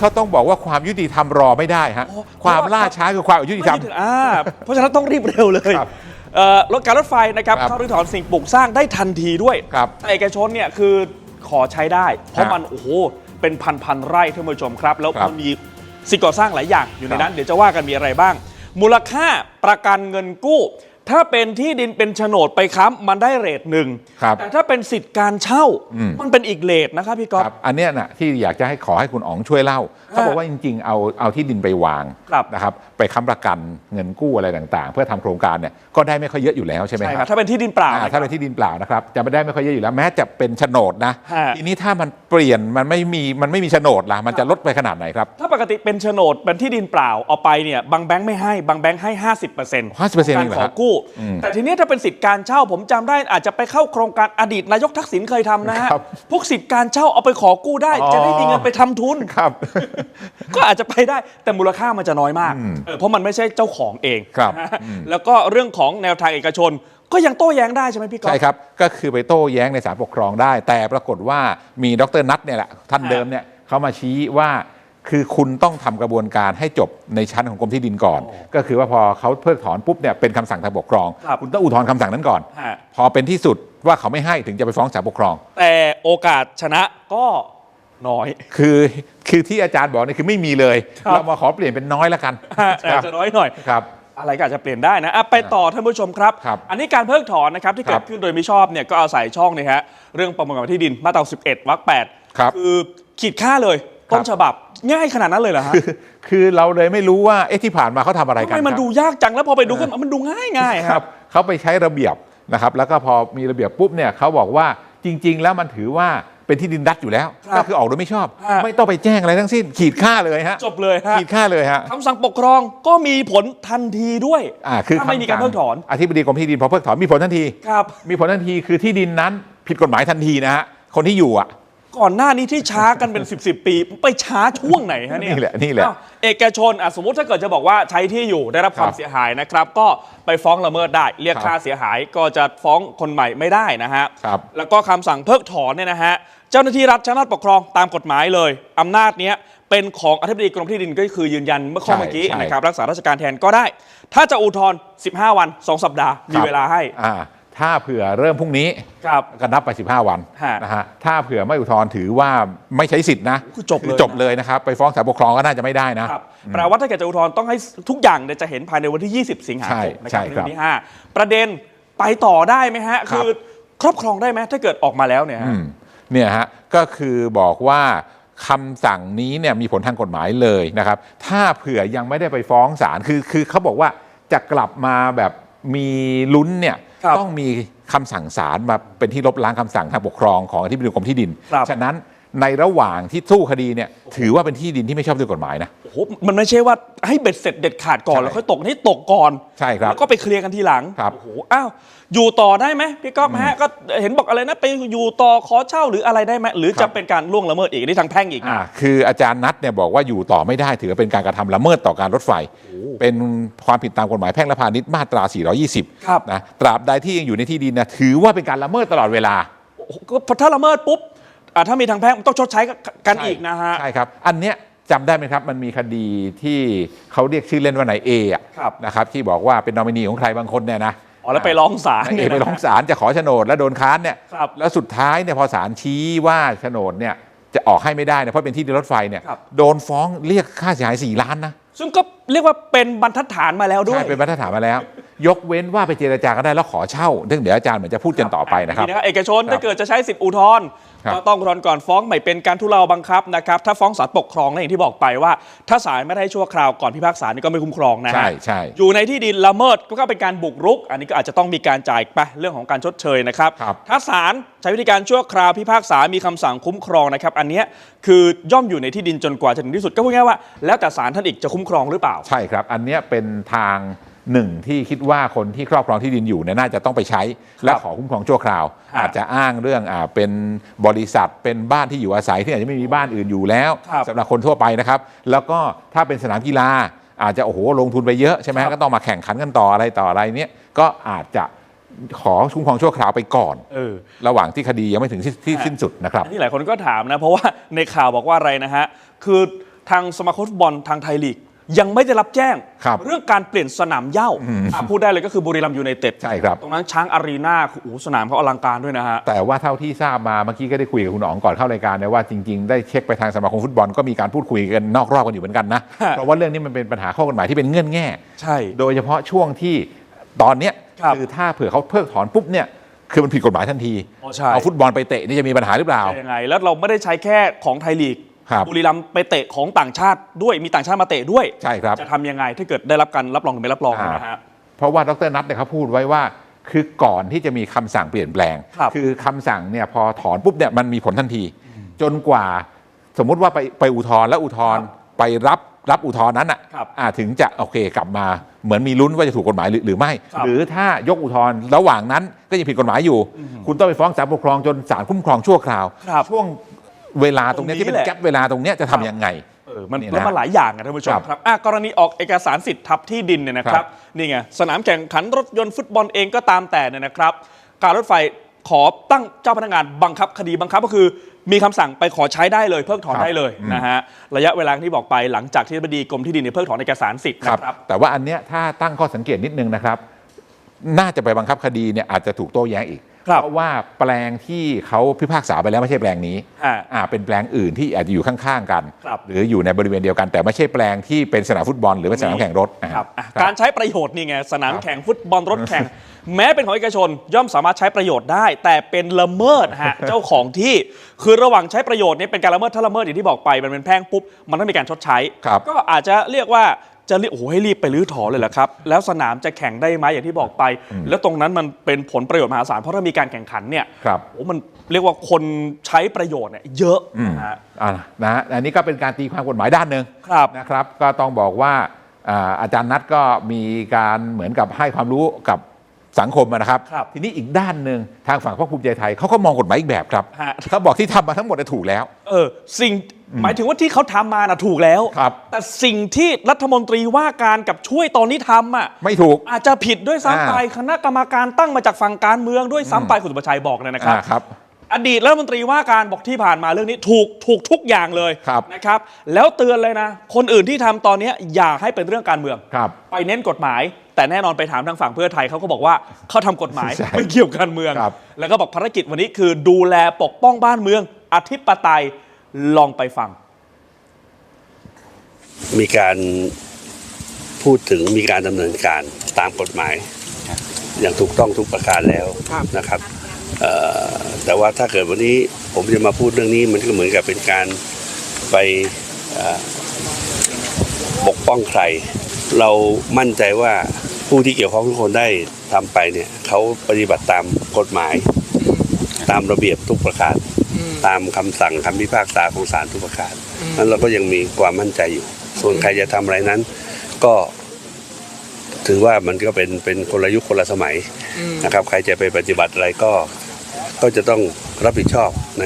เขาต้องบอกว่าความยุติธรรมรอไม่ได้ฮะอ๋อความล่าช้าคือความอายุติธรรม ไม่ถึงอ่าเพราะฉะนั้นต้องรีบเร็วเลยครับเอ่อรถการรถไฟนะครับครับเข้ารื้อถอนสิ่งปลูกสร้างได้ทันทีด้วยครับแต่เอกชนเนี่ยคือขอใช้ได้ เพราะครับมันโอ้โหเป็นพันพันๆไร่ท่านผู้ชมครับ แล้วครับมันมีสิ่งก่อสร้างหลายอย่างอยู่ในครับนั้น เดี๋ยวจะว่ากันมีอะไรบ้าง มูลค่าประกันเงินกู้ ถ้าเป็นที่ดินเป็นโฉนดไปค้ำมันได้เรทหนึ่งครับแต่ถ้าเป็นสิทธิ์การเช่าอืมมันเป็นอีกเรทนะครับพี่ก๊อฟ ครับอันเนี้ยนะที่อยากจะให้ขอให้คุณอ๋องช่วยเล่าเขาบอกว่าจริงๆ เอาเอาที่ดินไปวางครับนะครับไปค้ำประกันเงินกู้อะไรต่างๆ เพื่อทำโครงการเนี่ยก็ได้ไม่ค่อยเยอะอยู่แล้วใช่ไหมใช่คครัรับบถ้าเป็นที่ดินเปล่าอ่าถ้าเป็นที่ดินเปล่านะครับจะไม่ได้ไม่ค่อยเยอะอยู่แล้วแม้จะเป็นโฉนดนะฮะ ทีนี้ถ้ามันเปลี่ยนมันไม่มีมันไม่มีโฉนดล่ะมันจะลดไปขนาดไหนครับถ้าปกติเป็นโฉนดเป็นที่ดินเปล่าเอาไปเนี่ยบางแบงค์ไม่ให้บางแบงค์ให้ 50% 50%การเองเหรอขอฮะกู้อืมแต่ทีนี้ถ้าเป็นสิทธิ์การเช่าผมจำได้อาจจะไปเข้าโครงการอดีตนายกทักษิณเคยทำนะฮะครับพวกสิทธิ์การเช่าเอาไปขอกู้ได้อ๋อจะได้มีเงินไปทำทุนครับก็อาจจะไปได้แต่มูลค่ามันจะน้อยมากเออเพราะมันไม่ใช่เจ้าของเองครับนะฮะแล้วก็เรื่องของแนวทางเอกชนก็ยังโต้แย้งได้ใช่ไหมพี่ก๊อฟใช่ครับ ก็คือไปโต้แย้งในศาลปกครองได้ แต่ปรากฏว่ามีดรนัทเนี่ยแหละท่านฮะเดิมเนี่ยเขามาชี้ว่า คือคุณต้องทำกระบวนการให้จบในชั้นของกรมที่ดินก่อน ก็คือว่าพอเขาเพิกถอนปุ๊บเนี่ยเป็นคำสั่งทางปกครองครับคุณต้องอุทธรณ์คำสั่งนั้นก่อนฮะพอเป็นที่สุดว่าเขาไม่ให้ถึงจะไปฟ้องศาลปกครอง แต่โอกาสชนะก็น้อย คือคือที่อาจารย์บอกนี่คือไม่มีเลยครับเรามาขอเปลี่ยนเป็นน้อยแล้วกันฮะอาจจะน้อยหน่อยครับอะไรก็อาจจะเปลี่ยนได้นะอะไปต่อท่านผู้ชมครับครับ อันนี้การเพิกถอนนะครับที่ครัเกิบดขึ้นโดยไม่ชอบเนี่ยก็อาศัยช่องนี่ฮะเรื่องประมวลกฎหมายที่ดินมาตรา11วรรค8ครับคือขีดค่าเลยครับต้นฉบับ ง่ายขนาดนั้นเลยเหรอฮะคือเราเลยไม่รู้ว่าเอ๊ะที่ผ่านมาเขาทำอะไรทำกันไมมันครับดูยากจังแล้วพอไปดูกันมันดูง่ายง่ายๆคครัรับบเขาไปใช้ระเบียบนะครับแล้วก็พอมีระเบียบปุ๊บเนี่ยเขาบอกว่าจริง ๆ แล้วมันถือว่าเป็นที่ดินรัฐอยู่แล้วครับก็คือออกโดยไม่ชอบฮะไม่ต้องไปแจ้งอะไรทั้งสิ้น ขีดค่าเลยฮะจบเลยฮะขีดค่าเลยฮะคำสั่งปกครองก็มีผลทันทีด้วยอ่าคือถ้าไม่มีการคำสั่งเพิกถอนอธิบดีกรมที่ดินพอเพิกถอนมีผลทันทีครับมีผลทันทีคือที่ดินนั้นผิดกฎหมายทันทีนะฮะคนที่อยู่อะ ก่อนหน้านี้ที่ช้ากันเป็น 10บสปี ไปช้าช่วงไหนฮะเนี่ยนี่แหละนี่แหละอ้าวเอกชนอะสมมติถ้าเกิดจะบอกว่าใช้ที่อยู่ได้รับความครับเสียหายนะครับ ก็ไปฟ้องละเมิดได้ เรียกครับค่าเสียหายก็จะฟ้องคนใหม่ไม่ได้นะฮะ ครับ แล้วก็คำสั่งเพิกถอนเนี่ยนะฮะ เจ้าหน้าที่รัฐชั้นราชปกครองตามกฎหมายเลยอำนาจเนี้ยเป็นของอธิบดีกรมที่ดินก็คือยืนยันเมื่อข้อใช่เมื่อกี้ใช่ นะครับรักษาราชการแทนก็ได้ ถ้าจะอุทธรณ์15 วัน 2 สัปดาห์มีครับเวลาให้ อ่า ถ้าเผื่อเริ่มพรุ่งนี้ครับก็นับไป 15 วันฮะ นะฮะถ้าเผื่อไม่อุทธรณ์ถือว่าไม่ใช้สิทธินะคือจบเลยจบเลยนะครับ ไปฟ้องศาลปกครองก็น่าจะไม่ได้นะ ครับแปลว่าถ้าเกิดจะอุทธรณ์ต้องให้ทุกอย่างเนี่ยจะเห็นภายในวันที่ 20 สิงหาคมนะคใช่รับใช่ครับวันที่5ประเด็นไปต่อได้ไหมฮะ ครับ คือครอบครองได้ไหมถ้าเกิดออกมาแล้วเนี่ยฮะ อืมเนี่ยฮะก็คือบอกว่าคำสั่งนี้เนี่ยมีผลทางกฎหมายเลยนะครับ ถ้าเผื่อยังไม่ได้ไปฟ้องศาลคือคือเขาบอกว่าจะกลับมาแบบมีลุ้นเนี่ยครับ ต้องมีคำสั่งศาลมาเป็นที่ลบล้างคำสั่งทางปกครองของอธิบดีกรมที่ดินครับฉะนั้น ในระหว่างที่สู้คดีเนี่ยถือว่าเป็นที่ดินที่ไม่ชอบด้วยกฎหมายนะ โอ้โหมันไม่ใช่ว่าให้เบ็ดเสร็จเด็ดขาดก่อนใช่แล้วค่อยตกให้ตกก่อนใช่ครับแล้วก็ไปเคลียร์กันทีหลังครับโอ้โหอ้าวอยู่ต่อได้ไหมพี่ก๊อฟฮะก็เห็นบอกอะไรนะไปอยู่ต่อขอเช่าหรืออะไรได้ไหมหรือครัจะบ เป็นการล่วงละเมิดอีกอันนี่ทางแพ่งอีก อ่านะคืออาจารย์นัทเนี่ยบอกว่าอยู่ต่อไม่ได้ถือว่าเป็นการกระทำละเมิดต่อการรถไฟ เป็นความผิดตามกฎหมายแพ่งและพาณิชย์มาตรา420ครับนะตราบใดที่ยังอยู่ในที่ดินนะถือว่าเป็นการละเมิดตลอดเวลา โอ้โหก็ถ้าละเมิดปุ๊บ อะถ้ามีทางแพ่งต้องชดใช้กันอีกนะฮะ ใช่ครับ อันเนี้ยจำได้ไหมครับ มันมีคดีที่เขาเรียกชื่อเล่นว่านายเออะครับ นะครับที่บอกว่าเป็นนอมินีของใครบางคนเนี่ยนะอ๋อแล้วไปร้องศาลนายเอเนี่ยนะ ไปร้องศาลจะขอโฉนดแล้วโดนค้านเนี่ยครับแล้วสุดท้ายเนี่ยพอศาลชี้ว่าโฉนดเนี่ยจะออกให้ไม่ได้เนี่ยเพราะเป็นที่ดินรถไฟเนี่ยครับ โดนฟ้องเรียกค่าเสียหาย4ล้านนะซึ่งก็เรียกว่าเป็นบรรทัดฐานมาแล้วด้วย ใช่เป็นมาตรฐานมาแล้ว ยกเว้นว่าไปเจรจากันได้แล้วขอเช่าซึ่งเดี๋ยวอาจารย์เหมือนจะพูดกันต่อไปนะครับนี่นะครับ เอกชนครับถ้าเกิดจะใช้สิทธิอุทธรณ์ครับก็ต้องอุทธรณ์ก่อนฟ้องไม่เป็นการทุเลาบังคับนะครับ ถ้าฟ้องศาลปกครองนะอย่างที่บอกไปว่า ถ้าศาลไม่ได้ชั่วคราวก่อนพิพากษานี่ก็ไม่คุ้มครองนะฮะใช่ใช่ อยู่ในที่ดินละเมิดก็เป็นการบุกรุก อันนี้ก็อาจจะต้องมีการจ่ายไปเรื่องของการชดเชยนะครับ ครับ ถ้าศาลใช้วิธีการชั่วคราวพิพากษามีคำสั่งคุ้มครองนะครับ อันเนี้ยคือย่อมอยู่ในที่ดินจนกว่าจะถึงที่สุดก็พูดง่ายๆว่า แล้วแต่ศาลท่านอีกจะคุ้มครองหรือเปล่า ใช่ครับ อันเนี้ยเป็นทาง หนึ่งที่คิดว่าคนที่ครอบครองที่ดินอยู่เนี่ยน่าจะต้องไปใช้ และขอคุ้มครองชั่วคราวครับอาจจะอ้างเรื่องอ่าเป็นบริษัทเป็นบ้านที่อยู่อาศัยที่อาจจะไม่มีบ้านอื่นอยู่แล้วครับสำหรับคนทั่วไปนะครับ แล้วก็ถ้าเป็นสนามกีฬา อาจจะโอ้โหลงทุนไปเยอะใช่ไหมครับก็ต้องมาแข่งขันกันต่ออะไรต่ออะไรเนี้ยก็อาจจะขอคุ้มครองชั่วคราวไปก่อน เออ ระหว่างที่คดียังไม่ถึงที่ที่ฮะสิ้นสุดนะครับ อันนี้หลายคนก็ถามนะ เพราะว่าในข่าวบอกว่าอะไรนะฮะ คือทางสมาคมฟุตบอลทางไทยลีก ยังไม่ได้รับแจ้ง ครับเรื่องการเปลี่ยนสนามเหย้าอะพูดได้เลยก็คือบุรีรัมย์ยูไนเต็ดใช่ครับ ตรงนั้นช้างอารีนาคือโอ้โหสนามเขาอลังการด้วยนะฮะ แต่ว่าเท่าที่ทราบมาเมื่อกี้ก็ได้คุยกับคุณอ๋องก่อนเข้ารายการนะว่าจริงๆ ได้เช็คไปทางสมาคมฟุตบอลก็มีการพูดคุยกันนอกรอบกันอยู่เหมือนกันนะฮะ เพราะว่าเรื่องนี้มันเป็นปัญหาข้อกฎหมายที่เป็นเงื่อนแง่ ใช่ โดยเฉพาะช่วงที่ตอนเนี้ยครับอถ้าเผื่อเขาเพิกถอนปุ๊บเนี่ยคือมันผิดกฎหมายทันทีอ๋อใช่ เอาฟุตบอลไปเตะนี่จะมีปัญหาหรือเปล่า ยังไง แล้วเราไม่ได้ใช้แค่ของไทยลีก ครับบุรีรัมย์ไปเตะของต่างชาติด้วยมีต่างชาติมาเตะด้วย ใช่ครับ จะทำยังไงถ้าเกิดได้รับการรับรองหรือไม่รับรองอ่านนะฮะ เพราะว่าดรนัทเนี่ยเขาพูดไว้ว่า คือก่อนที่จะมีคำสั่งเปลี่ยนแปลงครับอคำสั่งเนี่ยพอถอนปุ๊บเนี่ยมันมีผลทันที จนกว่าสมมุติว่าไปไปอุทธรณ์แล้วอุทธรณ์ไปรับรับอุทธรณ์นั้นอะครับอ่าถึงจะโอเคกลับมาเหมือนมีลุ้นว่าจะถูกกฎหมายหรือหรือไม่ ครับหรือถ้ายกอุทธรณ์ระหว่างนั้นก็ยังผิดกฎหมายอยู่ คุณต้องไปฟ้องศาลปกครองจนศาลคุ้มครองชั่วคราว ครับ ช่วง เวลาตรงเนี้ยตรงนี้ที่เป็นแหละ แก๊ปเวลาตรงเนี้ยจะทำยังไง เออมันนี่นะแล้วมันหลายอย่างนะท่านผู้ชมครับครับอะกรณีออกเอกสารสิทธิ์ทับที่ดินเนี่ยนะคครัรับบนี่ไงสนามแข่งขันรถยนต์ฟุตบอลเองก็ตามแต่เนี่ยนะครับ การรถไฟขอตั้งเจ้าพนักงานบังคับคดีบังคับก็คือ มีคำสั่งไปขอใช้ได้เลยเพิกถอนครับได้เลยอืม นะฮะระยะเวลาที่บอกไปหลังจากที่บดีกรมที่ดินเนี่ยเพิกถอนเอกสารสิทธิ์ครับ นะครับ แต่ว่าอันเนี้ยถ้าตั้งข้อสังเกตนิดนึงนะครับ น่าจะไปบังคับคดีเนี่ยอาจจะถูกโต้แย้งอีกครับ เพราะว่าแปลงที่เขาพิพากษาไปแล้วไม่ใช่แปลงนี้ฮะอ่าเป็นแปลงอื่นที่อาจจะอยู่ข้างๆ กันครับหรืออยู่ในบริเวณเดียวกัน แต่ไม่ใช่แปลงที่เป็นสนามฟุตบอลหรือเป็นสนามแข่งรถอ่าครับอะครับการใช้ประโยชน์นี่ไงสนามครับแข่งฟุตบอลรถแข่ง แม้เป็นของเอกชนย่อมสามารถใช้ประโยชน์ได้ แต่เป็นละเมิดฮะเจ้าของที่คือระหว่างใช้ประโยชน์เนี่ยเป็นการละเมิดถ้าละเมิดอย่างที่บอกไปมันเป็นแพ่งปุ๊บมันต้องมีการชดใช้ครับก็อาจจะเรียกว่า จะเรียกโอ้โหให้รีบไปรื้อถอนเลยเหรอครับ แล้วสนามจะแข่งได้ไหมอย่างที่บอกไป แล้วตรงนั้นมันเป็นผลประโยชน์มหาศาลเพราะถ้ามีการแข่งขันเนี่ยครับ โอ้มันเรียกว่าคนใช้ประโยชน์เนี่ยเยอะอืมนะฮะ อ่านะฮะอันนี้ก็เป็นการตีความกฎหมายด้านหนึ่งครับ นะครับ ก็ต้องบอกว่าอ่าอาจารย์นัทก็มีการเหมือนกับให้ความรู้กับ สังคมนะครับ ครับทีนี้อีกด้านหนึ่งทางฝั่งพรรคภูมิใจไทยเขาก็มองกฎหมายอีกแบบครับฮะ เขาบอกที่ทำมาทั้งหมดน่ะถูกแล้ว เออสิ่งหมายถึงว่าที่เขาทำมานะถูกแล้ว ครับ แต่สิ่งที่รัฐมนตรีว่าการกับช่วยตอนนี้ทำอะไม่ถูก อาจจะผิดด้วยซ้ำไปอ่า คณะกรรมการตั้งมาจากฝั่งการเมืองด้วยซ้ำไปคุณสุประชัยบอกเลยนะครับ อ่าครับ อดีตรัฐมนตรีว่าการบอกที่ผ่านมาเรื่องนี้ถูกถูกทุกอย่างเลยครับ นะครับ แล้วเตือนเลยนะ คนอื่นที่ทำตอนนี้อย่าให้เป็นเรื่องการเมือง ครับ ไปเน้นกฎหมาย แต่แน่นอนไปถามทางฝั่งเพื่อไทยเขาก็บอกว่าเขาทำกฎหมายใช่ไม่เกี่ยวกับการเมือง ครับ แล้วก็บอกภารกิจวันนี้คือดูแลปกป้องบ้านเมือง อธิปไตยลองไปฟัง มีการพูดถึงมีการดำเนินการตามกฎหมาย อย่างถูกต้องทุกประการแล้วนะครับเอ่อ แต่ว่าถ้าเกิดวันนี้ผมจะมาพูดเรื่องนี้มันก็เหมือนกับเป็นการไปปกป้องใคร เรามั่นใจว่าผู้ที่เกี่ยวข้องทุกคนได้ทำไปเนี่ยเขาปฏิบัติตามกฎหมาย ตามระเบียบทุกประการตามคำสั่งคำพิพากษาของศาลทุกประการนั้นเราก็ยังมีความมั่นใจอยู่ ส่วนใครจะทำอะไรนั้น ก็ถือว่ามันก็เป็นเป็นคนละยุคคนละสมัยนะครับ ใครจะไปปฏิบัติอะไรก็ ก็จะต้องรับผิดชอบใน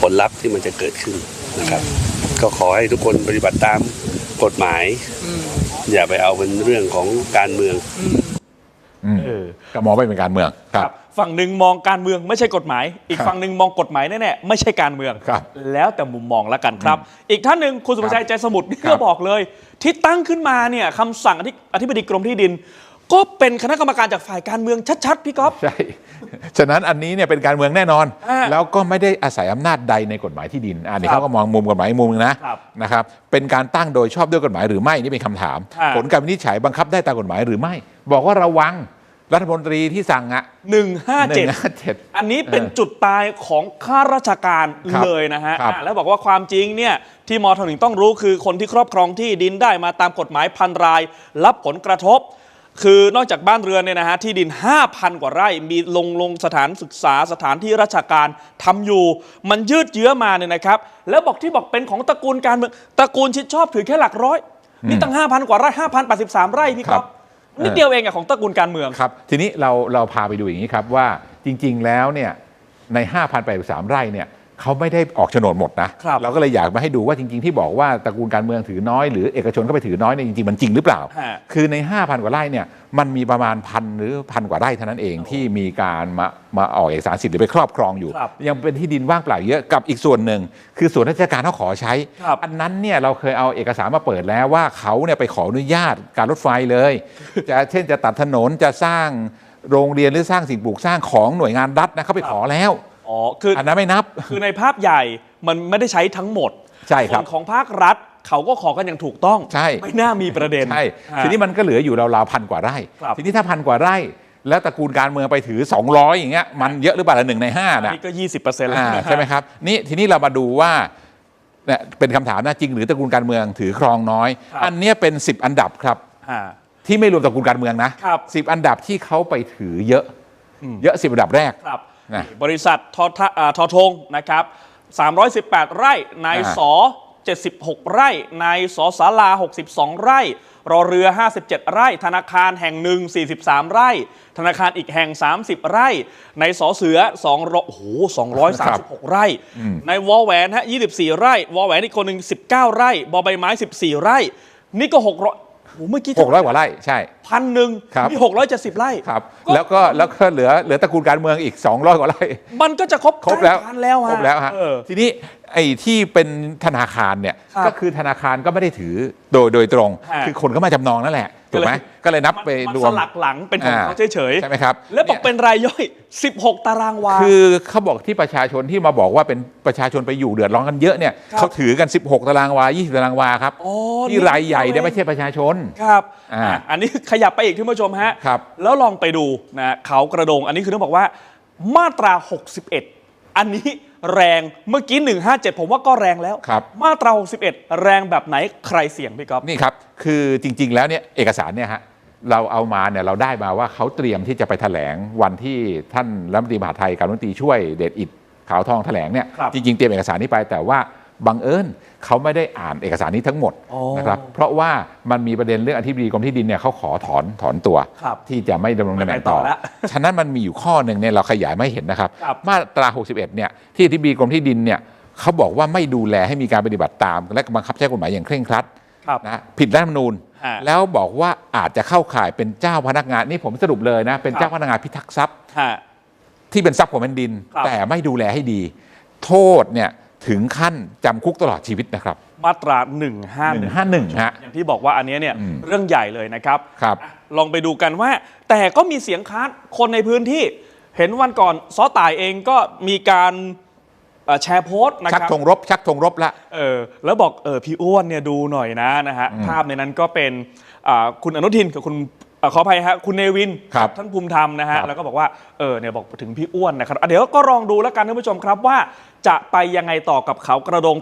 ผลลัพธ์ที่มันจะเกิดขึ้นนะครับ ก็ขอให้ทุกคนปฏิบัติตามกฎหมาย อย่าไปเอาเป็นเรื่องของการเมืองอืมเออ ก็มองไม่เป็นการเมืองครับ ฝั่งหนึ่งมองการเมืองไม่ใช่กฎหมาย อีกครับฝั่งหนึ่งมองกฎหมายแน่ๆไม่ใช่การเมืองครับ แล้วแต่มุมมองแล้วกันครับ อีกท่านหนึ่งคุณสุภาชัยใจสมุทรนี่ครัก็บบอกเลย ที่ตั้งขึ้นมาเนี่ยคำสั่งอธิอธิบดีกรมที่ดิน ก็เป็นคณะกรรมการจากฝ่ายการเมืองชัดๆพี่ก๊อฟใช่ ฉะนั้นอันนี้เนี่ยเป็นการเมืองแน่นอน อ่าแล้วก็ไม่ได้อาศัยอำนาจใดในกฎหมายที่ดินอันนี้ครับเขาก็มองมุมกฎหมายอีกมุมนึงนะครับนะครับเป็นการตั้งโดยชอบด้วยกฎหมายหรือไม่นี่เป็นคำถาม อ่า ผลการวินิจฉัยบังคับได้ตามกฎหมายหรือไม่ บอกว่าระวังรัฐมนตรีที่สั่งอะหนึ่งห้าหเจ็นึ่ดงห้าเจ็ดอันนี้เป็นเออจุดตายของข้าราชการครับเลยนะฮะครับ อะแล้วบอกว่าความจริงเนี่ยที่มทหนึ่งต้องรู้คือคนที่ครอบครองที่ดินได้มาตามกฎหมายพันราย รับผลกระทบ คือนอกจากบ้านเรือนเนี่ยนะฮะที่ดิน 5,000 กว่าไร่มีลงลงสถานศึกษาสถานที่ราชการทำอยู่ มันยืดเยื้อมาเนี่ยนะครับ แล้วบอกที่บอกเป็นของตระกูลการเมืองตระกูลชิดชอบถือแค่หลักร้อยนี่ตั้ง 5,000 กว่าไร่5,083 ไร่พี่คครัรับบนิดเดียวเองอะของตระกูลการเมืองครับ ทีนี้เราเราพาไปดูอย่างนี้ครับว่าจริง ๆ แล้วเนี่ยใน 5,083 ไร่เนี่ย เขาไม่ได้ออกโฉนดหมดนะ ครับเราก็เลยอยากมาให้ดูว่าจริงๆ ที่บอกว่าตระกูลการเมืองถือน้อยหรือเอกชนก็ไปถือน้อยเนี่ยจริงๆ มันจริงหรือเปล่า ฮะ คือใน 5,000 กว่าไร่เนี่ยมันมีประมาณพันหรือพันกว่าไร่เท่านั้นเองที่มีการมามาออกเอกสารสิทธิ์หรือไปครอบครองอยู่ ครับยังเป็นที่ดินว่างเปล่าเยอะกับอีกส่วนหนึ่ง คือส่วนราชการเขาขอใช้ ครับ อันนั้นเนี่ยเราเคยเอาเอกสารมาเปิดแล้วว่าเขาเนี่ยไปขออนุญาตการรถไฟเลย จะเช่นจะตัดถนนจะสร้างโรงเรียนหรือสร้างสิ่งปลูกสร้างของหน่วยงานรัฐนะเขาไปขอแล้ว อ๋อคืออันนั้นไม่นับ คือในภาพใหญ่มันไม่ได้ใช้ทั้งหมดใช่ครับส่วนของภาครัฐเขาก็ขอกันอย่างถูกต้องใช่ไม่น่ามีประเด็นใช่ฮะทีนี้มันก็เหลืออยู่ราวๆพันกว่าไร่ครับทีนี้ถ้าพันกว่าไร่ แล้วตระกูลการเมืองไปถือ 200 อย่างเงี้ยมันเยอะหรือเปล่าละหนึ่งในห้าอันนะนี้ก็ 20%แล้วอ่านะใช่ไหมครับนี่ทีนี้เรามาดูว่าเนี่ยเป็นคำถามนะจริงหรือตระกูลการเมืองถือครองน้อยครับอันเนี้ยเป็น 10 อันดับครับฮะที่ไม่รวมตระกูลการเมืองนะครับสิบอันดับที่เขาไปถือเยอะ เยอะสิบอันดับแรกครับ นะบริษัททอทะอ่าทอทงนะครับ 318 ไร่นายอ่าสอ76 ไร่นายสอสารา62 ไร่ รอเรือ 57 ไร่ ธนาคารแห่งหนึ่ง 43 ไร่ ธนาคารอีกแห่ง 30 ไร่ในสอเสือ2โอ้โห236 ไร่ ในวอแหวนฮะ24 ไร่ วอแหวนอีกคนหนึ่ง19 ไร่ บอใบไม้ 14 ไร่ นี่ก็600 โอ้โหเมื่อกี้หกร้อยกว่าไร่ใช่พันหนึ่งครับนี่670ไร่ครับแล้วก็แล้วก็เหลือเหลือตระกูลการเมืองอีก200กว่าไร่ มันก็จะครบครบแล้วใกพันแล้วฮะครบแล้วฮะเออทีนี้ไอ้ที่เป็นธนาคารเนี่ยครับก็คือธนาคารก็ไม่ได้ถือโดยโดยตรงฮะคือคนก็มาจำนองนั่นแหละ ถูกไหมก็เลยนับไปมันรวสมลักหลังเป็นของเขาอ่าเฉยๆใช่ไหมครับแล้วบอกเนี่ยเป็นรายย่อย 16 ตารางวาคือเขาบอกที่ประชาชนที่มาบอกว่าเป็นประชาชนไปอยู่เดือดร้อนกันเยอะเนี่ยครับเขาถือกัน 16 ตารางวา 20 ตารางวาครับอ๋อที่รายใหญ่เนี่ยนี่ไม่ใช่ประชาชนครับอ่าอะอันนี้ขยับไปอีกท่านผู้ชมฮะครับแล้วลองไปดูนะเขากระโดงอันนี้คือต้องบอกว่ามาตรา 61 อันนี้ แรงเมื่อกี้ 157 ผมว่าก็แรงแล้ว ครับ มาตรา 61 แรงแบบไหนใครเสี่ยงพี่ก๊อฟ นี่ครับ คือจริง ๆ แล้วเนี่ยเอกสารเนี่ยฮะเราเอามาเนี่ยเราได้มาว่าเขาเตรียมที่จะไปแถลงวันที่ท่านรัฐมนตรีมหาดไทยการรัฐมนตรีช่วยเดชอิดขาวทองแถลงเนี่ยครับ จริง ๆ เตรียมเอกสารนี้ไปแต่ว่า บังเอิญเขาไม่ได้อ่านเอกสารนี้ทั้งหมดอ๋อนะครับเพราะว่ามันมีประเด็นเรื่องอธิบดีกรมที่ดินเนี่ยเขาขอถอนถอนตัวครับที่จะไม่ดำรงตำแหน่งไม่ไปต่ต่ออแล้วฉะนั้นมันมีอยู่ข้อหนึ่งเนี่ยเราขยายไม่เห็นนะครับครับ มาตรา 61 เนี่ยที่อธิบดีกรมที่ดินเนี่ยเขาบอกว่าไม่ดูแลให้มีการปฏิบัติตาม และบังคับใช้กฎหมายอย่างเคร่งครัดครับนะผิดรัฐธรรมนูญฮะแล้วบอกว่าอาจจะเข้าข่ายเป็นเจ้าพนักงานนี่ผมสรุปเลยนะเป็นครับเจ้าพนักงานพิทักษ์ทรัพย์ฮะที่เป็นทรัพย์ของแผ่นดินครับแต่ไม่ดูแลให้ดี โทษเนี่ย ถึงขั้นจำคุกตลอดชีวิตนะครับ มาตรา 151 151ฮะอย่างที่บอกว่าอันเนี้ยเนี่ยอืมเรื่องใหญ่เลยนะครับครับ อะลองไปดูกันว่า แต่ก็มีเสียงค้านคนในพื้นที่ เห็นวันก่อนซ้อต่ายเองก็มีการเอ่อแชร์โพสต์นะชักครับ ธงรบ ชักธงรบละ เออแล้วบอกเออพี่อ้วนเนี่ยดูหน่อยนะนะฮะอืมภาพในนั้นก็เป็นอ่าคุณอนุทินกับคุณ อ่าขออภัยฮะคุณเนวินครับท่านภูมิธรรมนะฮะ ครับ แล้วก็บอกว่าเออเนี่ยบอกถึงพี่อ้วนนะครับอะเดี๋ยวก็ลองดูแล้วกันท่านผู้ชมครับว่า จะไปยังไงต่อกับเขากระโดง